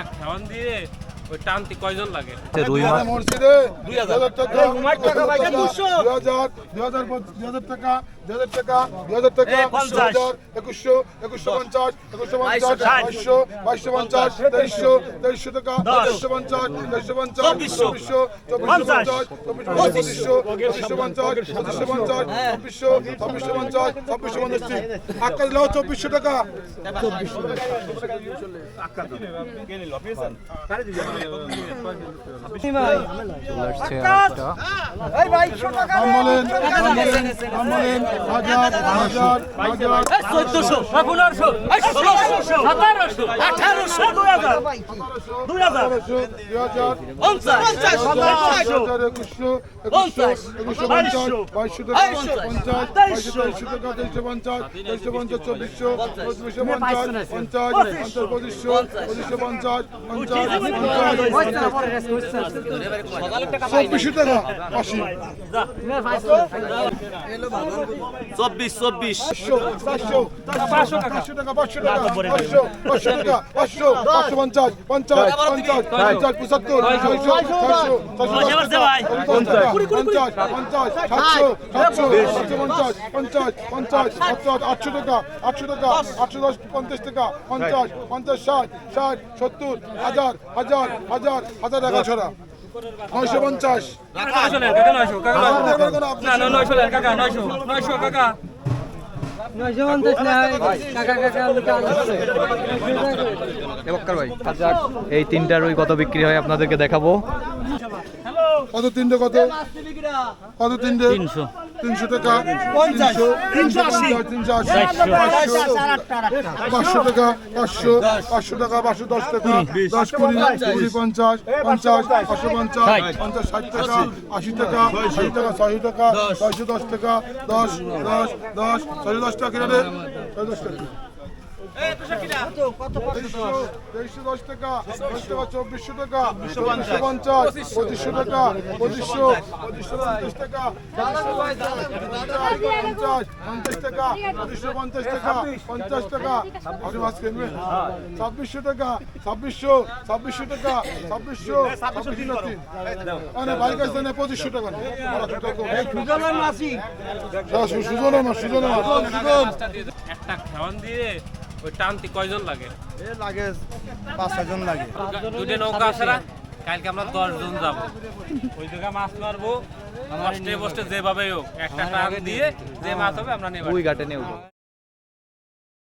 একটা খেওয়ান দিয়ে ওই টানতে কয়জন লাগে? রুই মাছ মসজিদে দুই হাজার টাকা। হাজার দুই হাজার দুই হাজার টাকা। দুই হাজার টাকা দুই হাজার টাকা দুই হাজার একুশশো একুশশো পঞ্চাশ একুশশো পঞ্চাশ বাইশশো বাইশশো পঞ্চাশ তেইশশো তেইশশো টাকা তেইশশো পঞ্চাশ তেইশশো পঞ্চাশ চব্বিশশো। চব্বিশশো পঞ্চাশ। চব্বিশশো পঁচিশশো পঞ্চাশ পঁচিশশো পঞ্চাশ চব্বিশশো ছাব্বিশশো পঞ্চাশ ছাব্বিশশো পঞ্চাশ। আকাশ লাও চব্বিশশো টাকা। আসছে আরেকটা। চোদ্দশো পনেরোশো সতেরোশো আঠারোশো টাকা টাকা চব্বিশশো টাকা আশি। চব্বিশ চব্বিশ। পাঁচশো পাঁচশো পাঁচশো টাকা পাঁচশো টাকা পাঁচশো টাকা পাঁচশো। পাঁচশো পঞ্চাশ পঞ্চাশ পঞ্চাশ পঞ্চাশ পঁচাত্তর ছয়শো ছয়শো ছয়শো পঞ্চাশ। পঞ্চাশ পঞ্চাশ সাতশো সাতশো সাতশো পঞ্চাশ পঞ্চাশ পঞ্চাশ সাতশো আটশো টাকা আটশো টাকা আটশো দশ পঞ্চাশ টাকা পঞ্চাশ পঞ্চাশ ষাট ষাট সত্তর হাজার হাজার হাজার হাজার টাকা ছড়া। নয়শো পঞ্চাশ। নয়শো কাকা নয়শো কাকা নয়শো। আপনাদের এই তিনটা রুই কত বিক্রি হয় আপনাদেরকে দেখাবো। কত তিনটে কত? কত তিনটে? তিনশো। তিনশো টাকা। তিনশো। তিনশো আশি। তিনশো আশি পাঁচশো। পাঁচশো টাকা পাঁচশো পাঁচশো টাকা পাঁচশো দশ টাকা। দশ কুড়ি কুড়ি পঞ্চাশ পঞ্চাশ পাঁচশো পঞ্চাশ পঞ্চাশ ষাট টাকা আশি। টাকা আশি টাকা ছয়শো টাকা ছয়শো দশ টাকা দশ দশ দশ ছয়শো দশ টাকা কিনা ছয়শো দশ টাকা। তেইশশো দশ টাকা দশ টাকা চব্বিশশো টাকা চব্বিশশো পঞ্চাশ। পঁচিশশো টাকা পঁচিশশো পঁচিশশো পঞ্চাশ টাকা পঞ্চাশ পঞ্চাশ টাকা পঁচিশশো পঞ্চাশ টাকা পঞ্চাশ টাকা। আপনি মাছ কিনবেন? ছাব্বিশশো টাকা ছাব্বিশশো ছাব্বিশশো টাকা ছাব্বিশশো ছাব্বিশশো মানে বাইক আসছে না পঁচিশশো টাকা মাছ সুজনের মাছ একটা খাওয়ান দিয়ে ওই টানতে কয়জন লাগে? লাগে পাঁচ ছয়জন লাগে। দুটো নৌকা আছে না? কালকে আমরা দশ জন যাব। ওই জায়গায় মাছ মারবো। কষ্টে বসতে যেভাবে হোক একটা টান দিয়ে যে মাছ হবে আমরা নেব ওই ঘাটে নেব।